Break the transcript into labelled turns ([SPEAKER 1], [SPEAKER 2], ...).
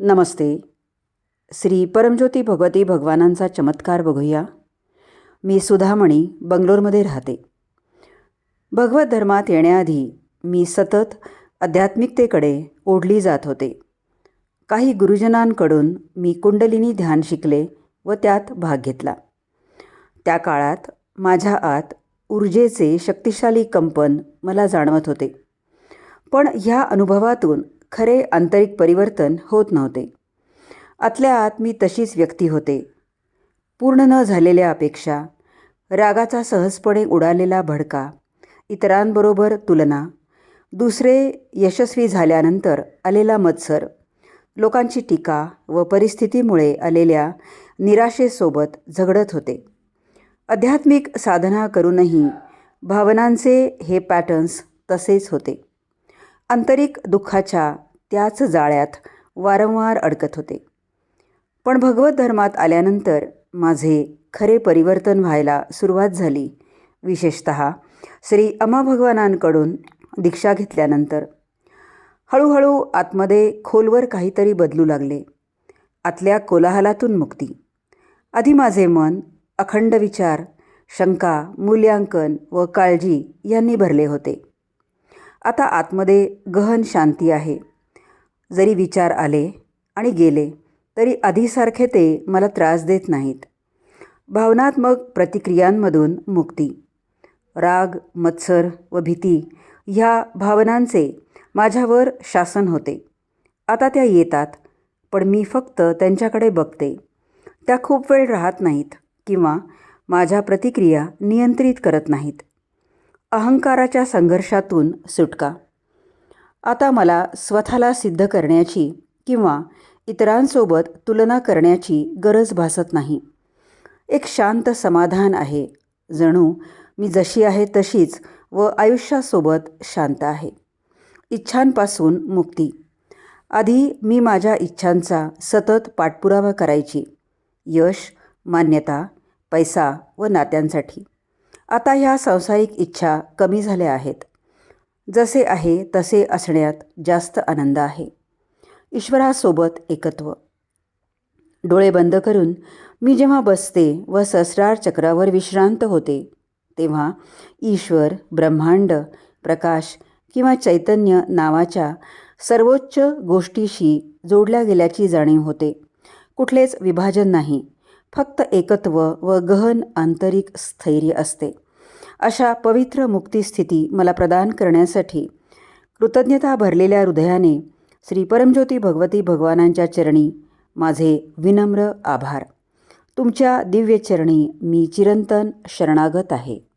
[SPEAKER 1] नमस्ते. श्री परमज्योती भगवती भगवानांचा चमत्कार बघूया. मी सुधामणी बंगलोरमध्ये राहते. भगवत धर्मात येण्याआधी मी सतत आध्यात्मिकतेकडे ओढली जात होते. काही गुरुजनांकडून मी कुंडलिनी ध्यान शिकले व त्यात भाग घेतला. त्या काळात माझ्या आत ऊर्जेचे शक्तिशाली कंपन मला जाणवत होते. पण ह्या अनुभवातून खरे आंतरिक परिवर्तन होत नव्हते. आतल्या आत मी तशीच व्यक्ती होते. पूर्ण न झालेल्या अपेक्षा रागाचा सहजपणे उडालेला भडका इतरांबरोबर तुलना दुसरे यशस्वी झाल्यानंतर आलेला मत्सर लोकांची टीका व परिस्थितीमुळे आलेल्या निराशेसोबत झगडत होते. आध्यात्मिक साधना करूनही भावनांचे हे पॅटर्न्स तसेच होते. आंतरिक दुःखाच्या त्याच जाळ्यात वारंवार अडकत होते. पण भगवत धर्मात आल्यानंतर माझे खरे परिवर्तन व्हायला सुरुवात झाली. विशेषत श्री अमा भगवानांकडून दीक्षा घेतल्यानंतर. हळूहळू आतमध्ये खोलवर काहीतरी बदलू लागले. आतल्या कोलाहलातून मुक्ती. आधी माझे मन अखंड विचार शंका मूल्यांकन व काळजी यांनी भरले होते. आता आतमध्ये गहन शांती आहे. जरी विचार आले आणि गेले तरी आधीसारखे ते मला त्रास देत नाहीत. भावनात्मक प्रतिक्रियांमधून मुक्ती. राग मत्सर व भीती ह्या भावनांचे माझ्यावर शासन होते. आता त्या येतात पण मी फक्त त्यांच्याकडे बघते. त्या खूप वेळ राहत नाहीत किंवा माझ्या प्रतिक्रिया नियंत्रित करत नाहीत. अहंकाराच्या संघर्षातून सुटका. आता मला स्वतःला सिद्ध करण्याची किंवा इतरांसोबत तुलना करण्याची गरज भासत नाही. एक शांत समाधान आहे. जणू मी जशी आहे तशीच व आयुष्यासोबत शांत आहे. इच्छांपासून मुक्ती. आधी मी माझ्या इच्छांचा सतत पाठपुरावा करायची. यश मान्यता पैसा व नात्यांसाठी. आता ह्या सांसारिक इच्छा कमी झाल्या आहेत. जसे आहे तसे असण्यात जास्त आनंद आहे. ईश्वरासोबत एकत्व. डोळे बंद करून मी जेव्हा बसते व ससरार चक्रावर विश्रांत होते तेव्हा ईश्वर ब्रह्मांड प्रकाश किंवा चैतन्य नावाच्या सर्वोच्च गोष्टीशी जोडल्या गेल्याची जाणीव होते. कुठलेच विभाजन नाही. फक्त एकत्व व गहन आंतरिक स्थैर्य असते. अशा पवित्र मुक्तिस्थिती मला प्रदान करण्यासाठी कृतज्ञता भरलेल्या हृदयाने श्री परमज्योती भगवती भगवानांच्या चरणी माझे विनम्र आभार. तुमच्या दिव्य चरणी मी चिरंतन शरणागत आहे.